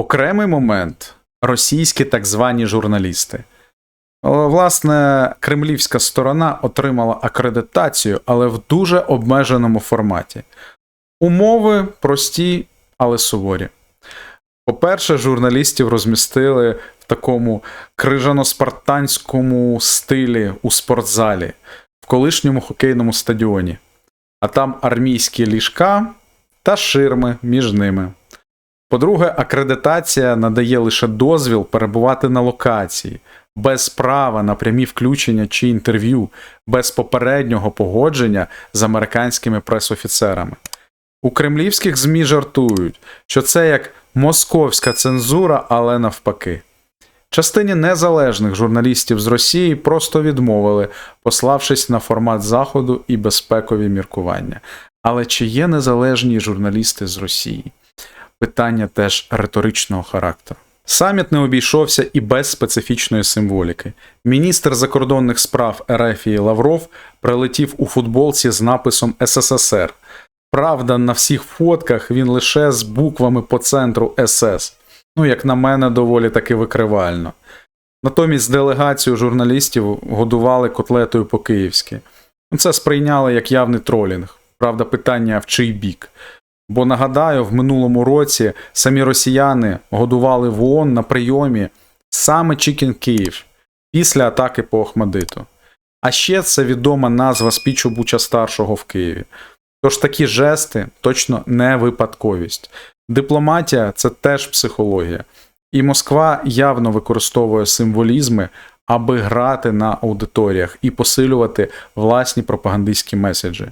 Окремий момент російські так звані журналісти. Власне, кремлівська сторона отримала акредитацію, але в дуже обмеженому форматі. Умови прості, але суворі. По-перше, журналістів розмістили в такому крижано-спартанському стилі у спортзалі, в колишньому хокейному стадіоні, а там армійські ліжка та ширми між ними. По-друге, акредитація надає лише дозвіл перебувати на локації, без права на прямі включення чи інтерв'ю, без попереднього погодження з американськими пресофіцерами. У кремлівських ЗМІ жартують, що це як московська цензура, але навпаки. Частині незалежних журналістів з Росії просто відмовили, пославшись на формат Заходу і безпекові міркування. Але чи є незалежні журналісти з Росії? Питання теж риторичного характеру. Саміт не обійшовся і без специфічної символіки. Міністр закордонних справ Ерефії Лавров прилетів у футболці з написом СССР. Правда, на всіх фотках він лише з буквами по центру СС. Ну, як на мене, доволі таки викривально. Натомість делегацію журналістів годували котлетою по-київськи. Це сприйняли як явний тролінг. Правда, питання в чий бік. Бо нагадаю, в минулому році самі росіяни годували в ООН на прийомі саме Чікін Київ після атаки по Охмадиту. А ще це відома назва спічу Буча старшого в Києві. Тож такі жести точно не випадковість. Дипломатія це теж психологія. І Москва явно використовує символізми, аби грати на аудиторіях і посилювати власні пропагандистські меседжі.